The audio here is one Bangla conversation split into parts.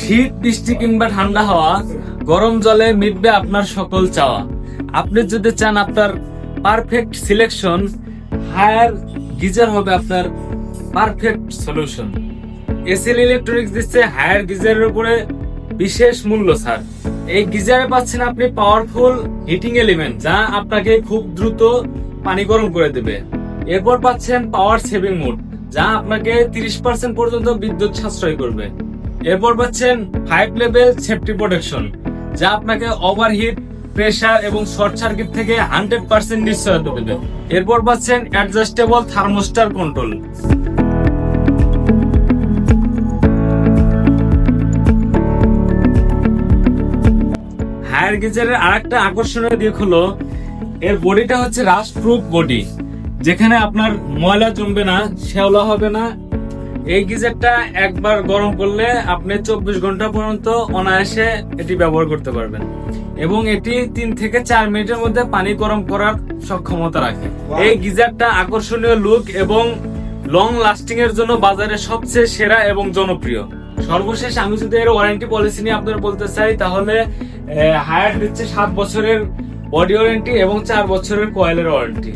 শীত, বৃষ্টি কিংবা ঠান্ডা হাওয়া, গরম জলে মিটবে আপনার সকল চাওয়া। আপনি যদি চান আপনার পারফেক্ট সিলেকশন হায়ার গিজার হবে আপনার পারফেক্ট সলিউশন এসএল ইলেকট্রনিক্স দিচ্ছে হায়ার গিজারের উপরে বিশেষ মূল্য ছাড় এই গিজারে পাচ্ছেন আপনি পাওয়ারফুল হিটিং এলিমেন্ট যা আপনাকে খুব দ্রুত পানি গরম করে দেবে। এরপর পাচ্ছেন পাওয়ার সেভিং মোড যা আপনাকে তিরিশ পার্সেন্ট পর্যন্ত বিদ্যুৎ সাশ্রয় করবে। এরপর পাচ্ছেন ফাইভ লেভেল সেফটি প্রোটেকশন যা আপনাকে ওভারহিট প্রেসার এবং শর্ট সার্কিট থেকে হান্ড্রেড পার্সেন্ট নিশ্চয়তা দেবে। এরপর পাচ্ছেন অ্যাডজাস্টেবল থার্মোস্টার কন্ট্রোল হায়ার গিজারের আরেকটা আকর্ষণীয় দিক হলো, এর বডিটা হচ্ছে রাস্ট প্রুফ বডি যেখানে আপনার ময়লা জমবে না, শ্যাওলা হবে না এই গিজারটা একবার গরম করলে আপনি চব্বিশ ঘণ্টা পর্যন্ত অনায়াসে এটি ব্যবহার করতে পারবেন। এবং এটি তিন থেকে চার মিনিটের মধ্যে পানি গরম করার সক্ষমতা রাখে। এই গিজারটা আকর্ষণীয় লুক এবং লং লাস্টিং এর জন্য বাজারে সবচেয়ে সেরা এবং জনপ্রিয়। সর্বশেষ আমি যদি এর ওয়ারেন্টি পলিসি নিয়ে আপনার বলতে চাই তাহলে হায়ার দিচ্ছে সাত বছরের বডি ওয়ারেন্টি এবং চার বছরের কয়েলের ওয়ারেন্টি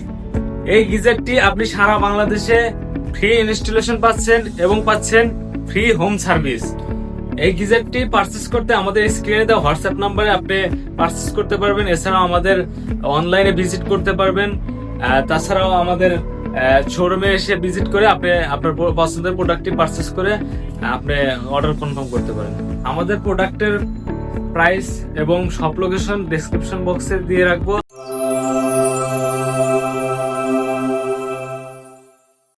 এই গিজারটি আপনি সারা বাংলাদেশে ফ্রি ইনস্টলেশন পাচ্ছেন এবং পাচ্ছেন ফ্রি হোম সার্ভিস। এই গিজারটি পারচেস করতে আমাদের স্ক্রিনে দেওয়া হোয়াটসঅ্যাপ নাম্বারে আপনি পারচেস করতে পারবেন। এছাড়াও আমাদের অনলাইনে ভিজিট করতে পারবেন। তাছাড়াও আমাদের শোরুমে এসে ভিজিট করে আপনি আপনার পছন্দের প্রোডাক্টটি পারচেস করে আপনি অর্ডার কনফার্ম করতে পারেন। আমাদের প্রোডাক্টের প্রাইস এবং সব লোকেশন ডেসক্রিপশন বক্সে দিয়ে রাখব।